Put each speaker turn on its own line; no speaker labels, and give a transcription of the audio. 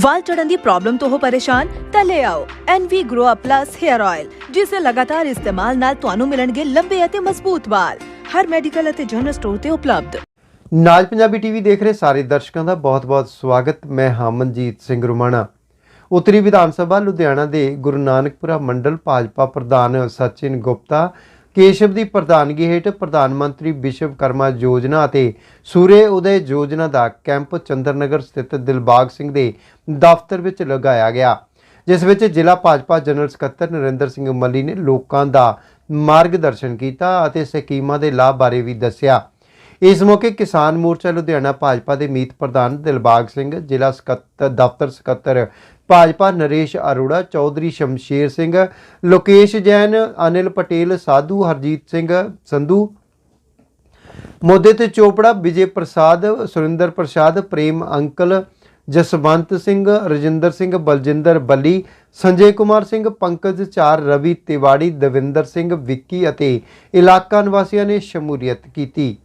ਵਾਲ ਝੜਨ ਦੀ problem ਤੋਂ ਹੋ ਪਰੇਸ਼ਾਨ, ਤਾਂ ਲੈ ਆਓ NV Grow Up Plus Hair Oil ਜਿਸ ਦੇ ਲਗਾਤਾਰ ਇਸਤੇਮਾਲ ਨਾਲ ਤੁਹਾਨੂੰ ਮਿਲਣਗੇ ਲੰਬੇ ਅਤੇ ਮਜ਼ਬੂਤ ਵਾਲ। ਹਰ ਮੈਡੀਕਲ ਅਤੇ ਜਨਰਲ ਸਟੋਰ ਤੇ ਉਪਲਬਧ।
ਨਾਜ ਪੰਜਾਬੀ ਟੀਵੀ ਦੇਖ ਰਹੇ ਸਾਰੇ ਦਰਸ਼ਕਾਂ ਦਾ ਬਹੁਤ-ਬਹੁਤ ਸਵਾਗਤ। ਮੈਂ ਹਾਂ ਸਿੰਘ ਰੁਮਾਣਾ। ਉੱਤਰੀ ਵਿਧਾਨ ਸਭਾ ਲੁਧਿਆਣਾ ਦੇ ਗੁਰੂ ਨਾਨਕਪੁਰਾ ਮੰਡਲ ਭਾਜਪਾ ਪ੍ਰਧਾਨ ਸਚਿਨ ਗੁਪਤਾ ਕੇਸ਼ਵ ਦੀ ਪ੍ਰਧਾਨਗੀ ਹੇਠ ਪ੍ਰਧਾਨ ਮੰਤਰੀ ਵਿਸ਼ਵਕਰਮਾ ਯੋਜਨਾ ਅਤੇ ਸੂਰੇ ਉਦੈ ਯੋਜਨਾ ਦਾ ਕੈਂਪ ਚੰਦਰਨਗਰ ਸਥਿਤ ਦਿਲਬਾਗ ਸਿੰਘ ਦੇ ਦਫ਼ਤਰ ਵਿੱਚ ਲਗਾਇਆ ਗਿਆ, ਜਿਸ ਵਿੱਚ ਜ਼ਿਲ੍ਹਾ ਭਾਜਪਾ ਜਨਰਲ ਸਕੱਤਰ ਨਰਿੰਦਰ ਸਿੰਘ ਮੱਲੀ ਨੇ ਲੋਕਾਂ ਦਾ ਮਾਰਗਦਰਸ਼ਨ ਕੀਤਾ ਅਤੇ ਸਕੀਮਾਂ ਦੇ ਲਾਭ ਬਾਰੇ ਵੀ ਦੱਸਿਆ। ਇਸ ਮੌਕੇ ਕਿਸਾਨ ਮੋਰਚਾ ਲੁਧਿਆਣਾ ਭਾਜਪਾ ਦੇ ਮੀਤ ਪ੍ਰਧਾਨ ਦਿਲਬਾਗ ਸਿੰਘ, ਜ਼ਿਲ੍ਹਾ ਸਕੱਤਰ ਦਫ਼ਤਰ ਸਕੱਤਰ ਭਾਜਪਾ ਨਰੇਸ਼ ਅਰੋੜਾ, ਚੌਧਰੀ ਸ਼ਮਸ਼ੇਰ ਸਿੰਘ, ਲੋਕੇਸ਼ ਜੈਨ, ਅਨਿਲ ਪਟੇਲ, ਸਾਧੂ ਹਰਜੀਤ ਸਿੰਘ ਸੰਧੂ ਮੋਦੇ ਤੇ ਚੋਪੜਾ, ਵਿਜੇ ਪ੍ਰਸਾਦ, ਸੁਰਿੰਦਰ ਪ੍ਰਸਾਦ, ਪ੍ਰੇਮ ਅੰਕਲ, ਜਸਵੰਤ ਸਿੰਘ, ਰਜਿੰਦਰ ਸਿੰਘ, ਬਲਜਿੰਦਰ ਬੱਲੀ, ਸੰਜੇ ਕੁਮਾਰ ਸਿੰਘ, ਪੰਕਜ ਚਾਰ, ਰਵੀ ਤਿਵਾੜੀ, ਦਵਿੰਦਰ ਸਿੰਘ, ਵਿੱਕੀ ਅਤੇ ਇਲਾਕਾ ਨਿਵਾਸੀਆਂ ਨੇ ਸ਼ਮੂਲੀਅਤ ਕੀਤੀ।